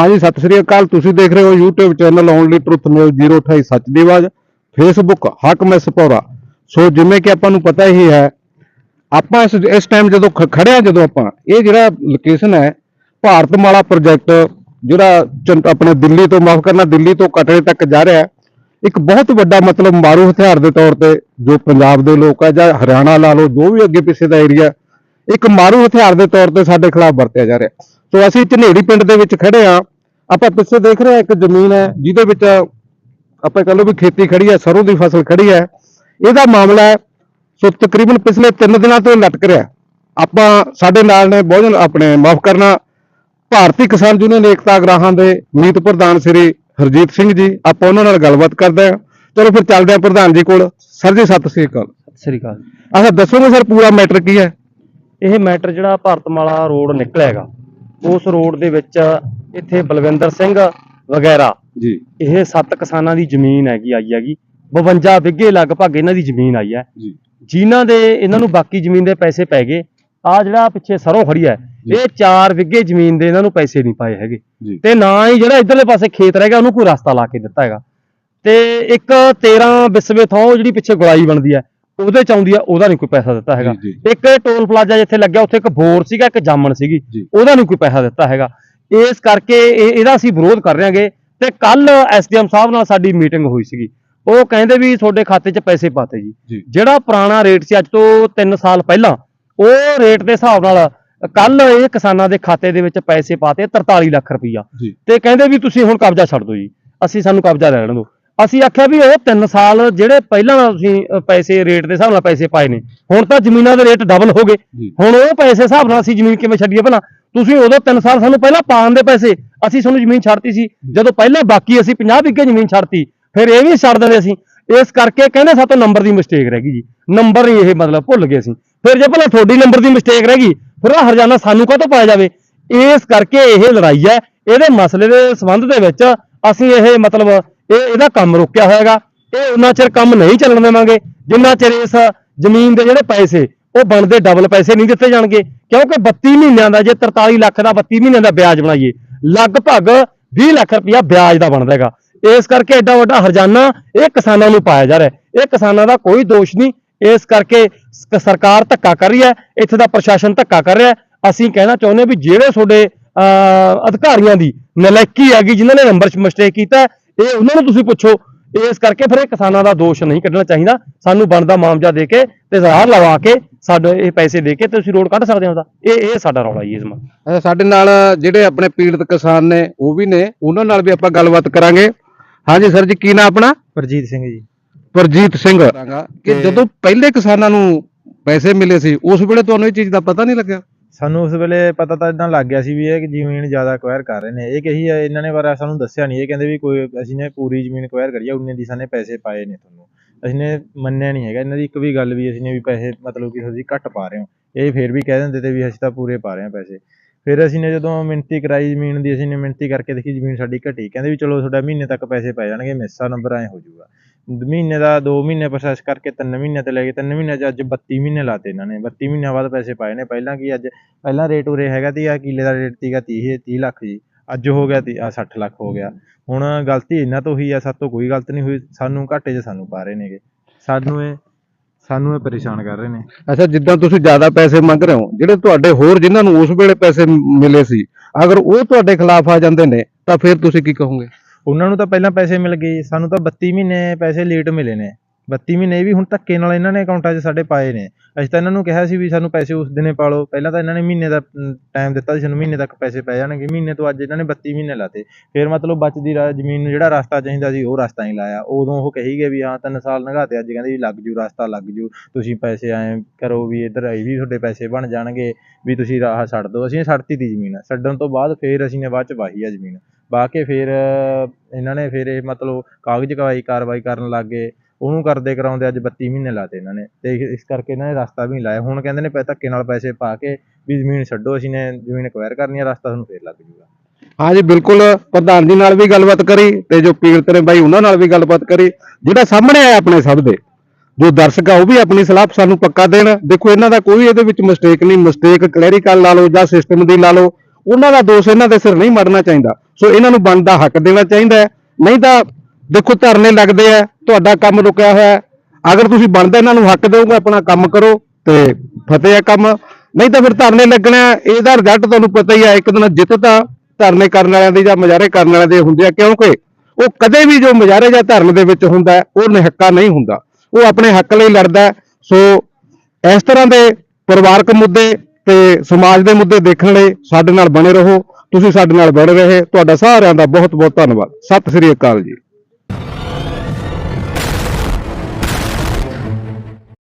ਹਾਂਜੀ, ਸਤਿ ਸ੍ਰੀ ਅਕਾਲ। ਤੁਸੀਂ ਦੇਖ ਰਹੇ ਹੋ YouTube channel only truth news 028 ਸੱਚ ਦੀ ਆਵਾਜ਼। Facebook ਹਾਕਮ ਸਪੋਰਾ ਸੋ ਜਿਵੇਂ ਕਿ ਆਪਾਂ ਨੂੰ ਪਤਾ ਹੀ ਹੈ, ਆਪਾਂ ਇਸ ਇਸ ਟਾਈਮ ਜਦੋਂ ਖੜੇ ਆ ਜਦੋਂ ਆਪਾਂ, ਇਹ ਜਿਹੜਾ ਲੋਕੇਸ਼ਨ ਹੈ ਭਾਰਤਮਾਲਾ ਪ੍ਰੋਜੈਕਟ ਜਿਹੜਾ ਆਪਣੇ ਦਿੱਲੀ ਤੋਂ, ਮਾਫ ਕਰਨਾ, ਦਿੱਲੀ ਤੋਂ ਕਟਰੇ ਤੱਕ ਜਾ ਰਿਹਾ, ਇੱਕ ਬਹੁਤ ਵੱਡਾ ਮਤਲਬ ਮਾਰੂ ਹਥਿਆਰ ਦੇ ਤੌਰ ਤੇ, ਜੋ ਪੰਜਾਬ ਦੇ ਲੋਕ ਆ, ਜਾਂ ਹਰਿਆਣਾ ਲਾ ਲਓ, ਜੋ ਵੀ ਅੱਗੇ ਪਿੱਛੇ ਦਾ ਏਰੀਆ ਇੱਕ ਮਾਰੂ ਹਥਿਆਰ ਦੇ ਤੌਰ ਤੇ ਸਾਡੇ ਖਿਲਾਫ ਵਰਤਿਆ ਜਾ ਰਿਹਾ। ਸੋ ਅਸੀਂ ਝਨੇੜੀ ਪਿੰਡ ਦੇ ਵਿੱਚ ਖੜੇ ਆ ਆਪਾਂ ਪਿੱਛੇ ਦੇਖ ਰਹੇ ਹਾਂ ਇੱਕ ਜ਼ਮੀਨ ਹੈ ਜਿਹਦੇ ਵਿੱਚ ਆਪਾਂ ਕਹ ਲਓ ਵੀ ਖੇਤੀ ਖੜੀ ਹੈ ਸਰੋਂ ਦੀ ਫਸਲ ਖੜੀ ਹੈ। ਇਹਦਾ ਮਾਮਲਾ ਹੈ ਸੋ ਤਕਰੀਬਨ ਪਿਛਲੇ 3 ਦਿਨਾਂ ਤੋਂ ਲਟਕ ਰਿਹਾ ਆਪਾਂ ਸਾਡੇ ਨਾਲ ਨੇ ਬਹੁਜਨ ਆਪਣੇ ਮਾਫ ਕਰਨਾ। ਭਾਰਤੀ ਕਿਸਾਨ ਯੂਨੀਅਨ ਏਕਤਾ ਗ੍ਰਾਹਾਂ ਦੇ ਮੀਤ ਪ੍ਰਧਾਨ ਸ੍ਰੀ ਹਰਜੀਤ ਸਿੰਘ ਜੀ ਆਪਾਂ ਉਹਨਾਂ ਨਾਲ ਗੱਲਬਾਤ ਕਰਦੇ ਹਾਂ। ਚਲੋ ਫਿਰ ਚੱਲਦੇ ਹਾਂ ਪ੍ਰਧਾਨ ਜੀ ਕੋਲ। ਸਰ ਜੀ ਸਤਿ ਸ੍ਰੀ ਅਕਾਲ। ਸਤਿ ਸ੍ਰੀ ਅਕਾਲ। ਅੱਛਾ ਦੱਸੋਗੇ ਸਰ ਪੂਰਾ ਮੈਟਰ ਕੀ ਹੈ? ਇਹ ਮੈਟਰ ਜਿਹੜਾ ਭਾਰਤਮਾਲਾ ਰੋਡ ਨਿਕਲਿਆ ਹੈਗਾ ਉਸ ਰੋਡ ਦੇ ਵਿੱਚ ਇੱਥੇ ਬਲਵਿੰਦਰ ਸਿੰਘ ਵਗੈਰਾ। ਜੀ। ਇਹ ਸੱਤ ਕਿਸਾਨਾਂ ਦੀ ਜ਼ਮੀਨ ਹੈਗੀ ਆਈ ਹੈਗੀ। 52 ਵਿੱਗੇ ਲਗਭਗ ਇਹਨਾਂ ਦੀ ਜ਼ਮੀਨ ਆਈ ਹੈ। ਜੀ। ਜਿਨ੍ਹਾਂ ਦੇ ਇਹਨਾਂ ਨੂੰ ਬਾਕੀ ਜ਼ਮੀਨ ਦੇ ਪੈਸੇ ਪੈ ਗਏ। ਆ ਜਿਹੜਾ ਪਿੱਛੇ ਸਰੋਂ ਖੜੀ ਹੈ। ਇਹ 4 ਵਿੱਗੇ ਜ਼ਮੀਨ ਦੇ ਇਹਨਾਂ ਨੂੰ ਪੈਸੇ ਨਹੀਂ ਪਾਏ ਹੈਗੇ। ਤੇ ਨਾ ਹੀ ਜਿਹੜਾ ਇਧਰਲੇ ਪਾਸੇ ਖੇਤ ਰਹਿ ਗਿਆ ਉਹਨੂੰ ਕੋਈ ਰਸਤਾ ਲਾ ਕੇ ਦਿੱਤਾ ਹੈਗਾ। ਤੇ ਇੱਕ 13 ਵਿਸਵੇ ਥਾਂ ਉਹ ਜਿਹੜੀ ਪਿੱਛੇ ਗੁਲਾਈ ਬਣਦੀ ਹੈ ਉਹਦੇ ਚ ਆਉਂਦੀ ਆ ਉਹਦਾ ਨਹੀਂ ਕੋਈ ਪੈਸਾ ਦਿੱਤਾ ਹੈਗਾ। ਇੱਕ ਟੋਲ ਪਲਾਜ਼ਾ ਜਿੱਥੇ ਲੱਗਿਆ ਉੱਥੇ ਇੱਕ ਬੋਰ ਸੀਗਾ ਇੱਕ ਜਾਮਣ ਸੀਗੀ। ਉਹਦਾ ਨਹੀਂ ਕੋਈ ਪੈਸਾ ਦਿੱਤਾ ਹੈਗਾ। ਇਸ ਕਰਕੇ ਇਹ ਇਹਦਾ ਅਸੀਂ ਵਿਰੋਧ ਕਰ ਰਹੇ ਹਾਂਗੇ ਤੇ ਕੱਲ ਐਸਡੀਐਮ ਸਾਹਿਬ ਨਾਲ ਸਾਡੀ ਮੀਟਿੰਗ ਹੋਈ ਸੀਗੀ। ਉਹ ਕਹਿੰਦੇ ਵੀ ਤੁਹਾਡੇ ਖਾਤੇ 'ਚ ਪੈਸੇ ਪਾਤੇ ਜੀ। ਜਿਹੜਾ ਪੁਰਾਣਾ ਰੇਟ ਸੀ ਅੱਜ ਤੋਂ 3 ਸਾਲ ਪਹਿਲਾਂ ਉਹ ਰੇਟ ਦੇ ਹਿਸਾਬ ਨਾਲ ਕੱਲ ਇਹ ਕਿਸਾਨਾਂ ਦੇ ਖਾਤੇ ਦੇ ਵਿੱਚ ਪੈਸੇ ਪਾਤੇ 43 ਲੱਖ ਰੁਪਈਆ। ਤੇ ਕਹਿੰਦੇ ਵੀ ਤੁਸੀਂ ਹੁਣ ਕਬਜ਼ਾ ਛੱਡ ਦਿਓ ਜੀ। ਅਸੀਂ ਸਾਨੂੰ ਕਬਜ਼ਾ ਲੈ ਲੈਣ ਦਿਓ। ਅਸੀਂ ਆਖਿਆ ਵੀ ਉਹ 3 ਸਾਲ ਜਿਹੜੇ ਪਹਿਲਾਂ ਤੁਸੀਂ ਅ, ਪੈਸੇ ਰੇਟ ਦੇ ਹਿਸਾਬ ਨਾਲ ਪੈਸੇ ਪਾਏ ਨੇ ਹੁਣ ਤਾਂ ਜ਼ਮੀਨਾਂ ਦੇ ਰੇਟ ਡਬਲ ਹੋ ਗਏ। ਹੁਣ ਉਹ ਪੈਸੇ ਹਿਸਾਬ ਨਾਲ ਅਸੀਂ ਜ਼ਮੀਨ ਕਿਵੇਂ ਛੱਡੀਏ ਭਲਾ? ਤੁਸੀਂ ਉਦੋਂ 3 ਸਾਲ ਸਾਨੂੰ ਪਹਿਲਾਂ ਪਾਉਣ ਦੇ ਪੈਸੇ ਅਸੀਂ ਤੁਹਾਨੂੰ ਜ਼ਮੀਨ ਛੱਡਤੀ ਸੀ। ਜਦੋਂ ਪਹਿਲਾਂ ਬਾਕੀ ਅਸੀਂ 50 ਵਿਗੇ ਜ਼ਮੀਨ ਛੱਡਤੀ ਫਿਰ ਇਹ ਵੀ ਛੱਡ ਦਿੰਦੇ ਅਸੀਂ। ਇਸ ਕਰਕੇ ਕਹਿੰਦੇ ਸਾਤੋਂ ਨੰਬਰ ਦੀ ਮਿਸਟੇਕ ਰਹਿ ਗਈ ਜੀ। ਨੰਬਰ ਨਹੀਂ ਇਹ ਮਤਲਬ ਭੁੱਲ ਗਏ ਅਸੀਂ। ਫਿਰ ਜੇ ਭਲਾ ਤੁਹਾਡੀ ਨੰਬਰ ਦੀ ਮਿਸਟੇਕ ਰਹਿ ਗਈ ਫਿਰ ਉਹ ਹਰਜਾਨਾ ਸਾਨੂੰ ਕਾਹਤੋਂ ਪਾਇਆ ਜਾਵੇ? ਇਸ ਕਰਕੇ ਇਹ ਲੜਾਈ ਹੈ। ਇਹਦੇ ਮਸਲੇ ਦੇ ਸੰਬੰਧ ਦੇ ਵਿੱਚ ਅਸੀਂ ਇਹ ਮਤਲਬ ਇਹ ਇਹਦਾ ਕੰਮ ਰੋਕਿਆ ਹੋਇਆਗਾ ਇਹ ਉਹਨਾਂ ਚਿਰ ਕੰਮ ਨਹੀਂ ਚੱਲਣ ਦੇਵਾਂਗੇ। ਜਿੰਨਾ ਚਿਰ ਇਸ ਜ਼ਮੀਨ ਦੇ ਜਿਹੜੇ ਪੈਸੇ ਉਹ ਬਣਦੇ ਡਬਲ ਪੈਸੇ ਨਹੀਂ ਦਿੱਤੇ ਜਾਣਗੇ। ਕਿਉਂਕਿ 32 ਮਹੀਨਿਆਂ ਦਾ ਜੇ 43 ਲੱਖ ਦਾ 32 ਮਹੀਨਿਆਂ ਦਾ ਵਿਆਜ ਬਣਾਈਏ ਲਗਭਗ 20 ਲੱਖ ਰੁਪਇਆ ਵਿਆਜ ਦਾ ਬਣਦਾ ਹੈਗਾ। ਇਸ ਕਰਕੇ ਐਡਾ ਵੱਡਾ ਹਰਜਾਨਾ ਇਹ ਕਿਸਾਨਾਂ ਨੂੰ ਪਾਇਆ ਜਾ ਰਿਹਾ ਇਹ ਕਿਸਾਨਾਂ ਦਾ ਕੋਈ ਦੋਸ਼ ਨਹੀਂ। ਇਸ ਕਰਕੇ ਸਰਕਾਰ ਧੱਕਾ ਕਰ ਰਹੀ ਹੈ। ਇੱਥੇ ਦਾ ਪ੍ਰਸ਼ਾਸਨ ਧੱਕਾ ਕਰ ਰਿਹਾ ਅਸੀਂ ਕਹਿਣਾ ਚਾਹੁੰਦੇ ਹਾਂ ਵੀ ਜਿਹੜੇ ਤੁਹਾਡੇ ਅਹ, ਅਧਿਕਾਰੀਆਂ ਦੀ ਨਲਾਇਕੀ ਹੈਗੀ ਜਿਨ੍ਹਾਂ ਨੇ ਨੰਬਰ ਮਿਸਟੇਕ ਕੀਤਾ ਇਹ ਉਹਨਾਂ ਨੂੰ ਤੁਸੀਂ ਪੁੱਛੋ ਇਸ ਕਰਕੇ ਫਿਰ ਇਹ ਕਿਸਾਨਾਂ ਦਾ ਦੋਸ਼ ਨਹੀਂ ਕੱਢਣਾ ਚਾਹੀਦਾ। ਸਾਨੂੰ ਬਣਦਾ ਮਾਮਜਾ ਦੇ ਕੇ ਤੇ ਜ਼ਹਾਰ ਲਵਾ ਕੇ ਸਾਡੇ ਇਹ ਪੈਸੇ ਦੇ ਕੇ ਤੇ ਤੁਸੀਂ ਰੋਡ ਕੱਢ ਸਕਦੇ ਹੋ ਉਹਦਾ ਇਹ ਇਹ ਸਾਡਾ ਰੌਲਾ ਜੀ ਇਸ ਮਾ ਸਾਡੇ ਨਾਲ ਜਿਹੜੇ ਆਪਣੇ ਪੀੜਤ ਕਿਸਾਨ ਨੇ ਉਹ ਵੀ ਨੇ। ਉਹਨਾਂ ਨਾਲ ਵੀ ਆਪਾਂ ਗੱਲਬਾਤ ਕਰਾਂਗੇ। ਹਾਂਜੀ ਸਰ ਜੀ ਕੀ ਨਾਮ ਆਪਣਾ? ਪ੍ਰਜੀਤ ਸਿੰਘ ਜੀ। ਪ੍ਰਜੀਤ ਸਿੰਘ। ਕਿ ਜਦੋਂ ਪਹਿਲੇ ਕਿਸਾਨਾਂ ਨੂੰ ਪੈਸੇ ਮਿਲੇ ਸੀ ਉਸ ਵੇਲੇ ਤੁਹਾਨੂੰ ਇਹ ਚੀਜ਼ ਦਾ ਪਤਾ ਨਹੀਂ ਲੱਗਿਆ? ਸਾਨੂੰ ਉਸ ਵੇਲੇ ਪਤਾ ਤਾਂ ਇਦਾਂ ਲੱਗ ਗਿਆ ਸੀ ਵੀ ਇਹ ਜ਼ਮੀਨ ਜ਼ਿਆਦਾ ਅਕਵਾਇਰ ਕਰ ਰਹੇ ਨੇ। ਇਹ ਕਹੀ ਹੈ ਇਹਨਾਂ ਨੇ ਪਰ ਸਾਨੂੰ ਦੱਸਿਆ ਨਹੀਂ। ਇਹ ਕਹਿੰਦੇ ਵੀ ਕੋਈ, ਅਸੀਂ ਨੇ ਪੂਰੀ ਜ਼ਮੀਨ ਅਕਵਾਇਰ ਕਰੀ ਆ, ਉਨੇ ਦੀ ਸਾਨੇ ਪੈਸੇ ਪਾਏ ਨੇ ਤੁਹਾਨੂੰ। ਅਸੀਂ ਨੇ ਮੰਨਿਆ ਨਹੀਂ ਹੈਗਾ। ਇਹਨਾਂ ਦੀ ਇੱਕ ਵੀ ਗੱਲ ਵੀ ਅਸੀਂ ਨੇ ਵੀ ਪੈਸੇ, ਮਤਲਬ ਕਿ ਤੁਸੀਂ ਘੱਟ ਪਾ ਰਹੇ ਹੋ। ਇਹ ਫਿਰ ਵੀ ਕਹਿ ਦਿੰਦੇ ਤੇ ਵੀ ਅਸੀਂ ਤਾਂ ਪੂਰੇ ਪਾ ਰਹੇ ਹਾਂ ਪੈਸੇ। ਫਿਰ ਅਸੀਂ ਨੇ ਜਦੋਂ ਮਿਹਨਤੀ ਕਰਾਈ ਜ਼ਮੀਨ ਦੀ, ਅਸੀਂ ਨੇ ਮਿਹਨਤੀ ਕਰਕੇ ਦੇਖੀ ਜ਼ਮੀਨ ਸਾਡੀ ਘਟੀ। ਕਹਿੰਦੇ ਵੀ ਚਲੋ ਤੁਹਾਡਾ ਮਹੀਨੇ ਤੱਕ ਪੈਸੇ ਪੈ ਜਾਣਗੇ, ਮਿੱਸਾ ਨੰਬਰ ਐ ਹੋ ਜਾਊਗਾ। ਮਹੀਨੇ ਦਾ 2 ਮਹੀਨੇ ਪ੍ਰੋਸੈਸ ਕਰਕੇ 3 ਮਹੀਨੇ ਤੇ ਲੈ ਗਏ 3 ਮਹੀਨੇ ਚ ਅੱਜ 32 ਮਹੀਨੇ ਲਾਤੇ ਇਹਨਾਂ ਨੇ। 32 ਮਹੀਨਿਆਂ ਬਾਅਦ ਪੈਸੇ ਪਾਏ ਨੇ। ਪਹਿਲਾਂ ਕੀ ਅੱਜ, ਪਹਿਲਾਂ ਰੇਟ ਉਰੇ ਹੈਗਾ ਤੀ ਆ ਕਿੱਲੇ ਦਾ ਰੇਟ ਤੀਗਾ 30 30 ਲੱਖ ਜੀ। ਅੱਜ ਹੋ ਗਿਆ ਤੀ ਆ 60 ਲੱਖ ਹੋ ਗਿਆ। ਹੁਣ ਗਲਤੀ ਇਹਨਾਂ ਤੋਂ ਹੀ ਆ ਸਾਤੋਂ ਕੋਈ ਗਲਤ ਨਹੀਂ ਹੋਈ। ਸਾਨੂੰ ਘਾਟੇ 'ਚ ਸਾਨੂੰ ਪਾ ਰਹੇ ਨੇਗੇ। ਸਾਨੂੰ ਇਹ ਸਾਨੂੰ ਇਹ ਪਰੇਸ਼ਾਨ ਕਰ ਰਹੇ ਨੇ। ਅੱਛਾ, ਜਿੱਦਾਂ ਤੁਸੀਂ ਜ਼ਿਆਦਾ ਪੈਸੇ ਮੰਗ ਰਹੇ ਹੋ, ਜਿਹੜੇ ਤੁਹਾਡੇ ਹੋਰ ਜਿਨ੍ਹਾਂ ਨੂੰ ਉਸ ਵੇਲੇ ਪੈਸੇ ਮਿਲੇ ਸੀ, ਅਗਰ ਉਹ ਤੁਹਾਡੇ ਖਿਲਾਫ ਆ ਜਾਂਦੇ ਨੇ, ਤਾਂ ਫਿਰ ਤੁਸੀਂ ਕੀ ਕਹੋਗੇ? ਉਹਨਾਂ ਨੂੰ ਤਾਂ ਪਹਿਲਾਂ ਪੈਸੇ ਮਿਲ ਗਏ, ਸਾਨੂੰ ਤਾਂ 32 ਮਹੀਨੇ ਪੈਸੇ ਲੇਟ ਮਿਲੇ ਨੇ। 32 ਮਹੀਨੇ ਇਹ ਵੀ ਹੁਣ ਧੱਕੇ ਨਾਲ ਇਹਨਾਂ ਨੇ ਅਕਾਊਂਟਾਂ 'ਚ ਸਾਡੇ ਪਾਏ ਨੇ। ਅਸੀਂ ਤਾਂ ਇਹਨਾਂ ਨੂੰ ਕਿਹਾ ਸੀ ਵੀ ਸਾਨੂੰ ਪੈਸੇ ਉਸ ਦਿਨੇ ਪਾ ਲਓ ਪਹਿਲਾਂ ਤਾਂ ਇਹਨਾਂ ਨੇ ਮਹੀਨੇ ਦਾ ਟਾਈਮ ਦਿੱਤਾ ਸੀ ਸਾਨੂੰ, ਮਹੀਨੇ ਤੱਕ ਪੈਸੇ ਪੈ ਜਾਣਗੇ। ਮਹੀਨੇ ਤੋਂ ਅੱਜ ਇਹਨਾਂ ਨੇ 32 ਮਹੀਨੇ ਲਾਤੇ। ਫਿਰ ਮਤਲਬ ਬਚਦੀ ਰਾ- ਜ਼ਮੀਨ ਨੂੰ ਜਿਹੜਾ ਰਸਤਾ ਚਾਹੀਦਾ ਸੀ, ਉਹ ਰਸਤਾ ਹੀ ਲਾਇਆ। ਉਦੋਂ ਉਹ ਕਹੀ ਗਏ ਵੀ ਹਾਂ, ਤਿੰਨ ਸਾਲ ਲੰਘਾਤੇ ਅੱਜ ਕਹਿੰਦੇ ਵੀ ਲੱਗ ਜੂ, ਰਸਤਾ ਲੱਗ ਜੂ। ਤੁਸੀਂ ਪੈਸੇ ਐਂ ਕਰੋ ਵੀ ਇੱਧਰ ਇਹ ਵੀ ਤੁਹਾਡੇ ਪੈਸੇ ਬਣ ਜਾਣਗੇ, ਵੀ ਤੁਸੀਂ ਰਾਹ ਛੱਡ ਦਿਓ। ਅਸੀਂ ਛੱਡਤੀ ਤੀ ਜ਼ਮੀਨ। ਛੱਡਣ ਤੋਂ ਬਾਅਦ ਫਿਰ ਅਸੀਂ ਨੇ ਬਾਅਦ ਚ ਵਾਹੀ ਆ ਜ਼ਮੀਨ। ਵਾਹ ਕੇ ਫਿਰ, ਇਹਨਾਂ ਨੇ ਫਿਰ ਇਹ ਮਤਲਬ ਕਾਗਜ਼ ਕਵਾਈ ਕਾਰਵਾਈ ਕਰਨ ਲੱਗ ਗਏ। ਉਹਨੂੰ ਕਰਦੇ ਕਰਾਉਂਦੇ ਅੱਜ 32 ਮਹੀਨੇ ਲਾਤੇ ਇਹਨਾਂ ਨੇ। ਤੇ ਇਸ ਕਰਕੇ ਇਹਨਾਂ ਨੇ ਰਸਤਾ ਵੀ ਨਹੀਂ ਲਾਇਆ। ਹੁਣ ਕਹਿੰਦੇ ਨੇ ਪੈ ਧੱਕੇ ਨਾਲ ਪੈਸੇ ਪਾ ਕੇ ਵੀ ਜ਼ਮੀਨ ਛੱਡੋ, ਅਸੀਂ ਨੇ ਜ਼ਮੀਨ ਅਕਵਾਇਰ ਕਰਨੀ ਆ, ਰਸਤਾ ਤੁਹਾਨੂੰ ਫੇਰ ਲੱਗ ਜੂਗਾ। ਹਾਂਜੀ ਬਿਲਕੁਲ ਪ੍ਰਧਾਨ ਜੀ ਨਾਲ ਵੀ ਗੱਲਬਾਤ ਕਰੀ ਤੇ ਜੋ ਪੀੜਤ ਨੇ ਬਾਈ ਉਹਨਾਂ ਨਾਲ ਵੀ ਗੱਲਬਾਤ ਕਰੀ। ਜਿਹੜਾ ਸਾਹਮਣੇ ਆਇਆ ਆਪਣੇ ਸਭ ਦੇ, ਜੋ ਦਰਸ਼ਕ ਆ, ਉਹ ਵੀ ਆਪਣੀ ਸਲਾਹ ਸਾਨੂੰ ਪੱਕਾ ਦੇਣ। ਦੇਖੋ, ਇਹਨਾਂ ਦਾ ਕੋਈ ਇਹਦੇ ਵਿੱਚ ਮਿਸਟੇਕ ਨਹੀਂ। ਮਿਸਟੇਕ ਕਲੈਰੀਕਲ ਲਾ ਲਓ ਜਾਂ ਸਿਸਟਮ ਦੀ ਲਾ ਲਓ। ਉਹਨਾਂ ਦਾ ਦੋਸ਼ ਇਹਨਾਂ ਦੇ ਸਿਰ ਨਹੀਂ ਮੜਨਾ ਚਾਹੀਦਾ। ਸੋ ਇਹਨਾਂ ਨੂੰ ਬਣਦਾ ਹੱਕ ਦੇਣਾ ਚਾਹੀਦਾ ਨਹੀਂ ਤਾਂ ਦੇਖੋ ਧਰਨੇ ਲੱਗਦੇ ਆ, ਤੁਹਾਡਾ ਕੰਮ ਰੁਕਿਆ ਹੋਇਆ ਅਗਰ ਤੁਸੀਂ ਬਣਦਾ ਇਹਨਾਂ ਨੂੰ ਹੱਕ ਦਿਓਗੇ, ਆਪਣਾ ਕੰਮ ਕਰੋ ਤੇ ਫਤਿਹ ਹੈ ਕੰਮ। ਨਹੀਂ ਤਾਂ ਫਿਰ ਧਰਨੇ ਲੱਗਣਾ ਇਹਦਾ ਰਿਜ਼ਲਟ ਤੁਹਾਨੂੰ ਪਤਾ ਹੀ ਹੈ ਇੱਕ ਦਿਨ ਜਿੱਤ ਤਾਂ ਧਰਨੇ ਕਰਨ ਵਾਲਿਆਂ ਦੇ ਜਾਂ ਮੁਜ਼ਾਹਰੇ ਕਰਨ ਵਾਲਿਆਂ ਦੇ ਹੁੰਦੇ ਆ। ਕਿਉਂਕਿ ਉਹ ਕਦੇ ਵੀ ਜੋ ਮੁਜ਼ਾਹਰੇ ਜਾਂ ਧਰਨੇ ਦੇ ਵਿੱਚ ਹੁੰਦਾ ਉਹ ਨਿਹੱਕਾ ਨਹੀਂ ਹੁੰਦਾ। ਉਹ ਆਪਣੇ ਹੱਕ ਲਈ ਲੜਦਾ ਸੋ ਇਸ ਤਰ੍ਹਾਂ ਦੇ ਪਰਿਵਾਰਕ ਮੁੱਦੇ ਤੇ ਸਮਾਜ ਦੇ ਮੁੱਦੇ ਦੇਖਣ ਲਈ ਸਾਡੇ ਨਾਲ ਬਣੇ ਰਹੋ, ਤੁਸੀਂ ਸਾਡੇ ਨਾਲ ਬਣੇ ਰਹੇ। ਤੁਹਾਡਾ ਸਾਰਿਆਂ ਦਾ ਬਹੁਤ ਬਹੁਤ ਧੰਨਵਾਦ। ਸਤਿ ਸ੍ਰੀ ਅਕਾਲ ਜੀ।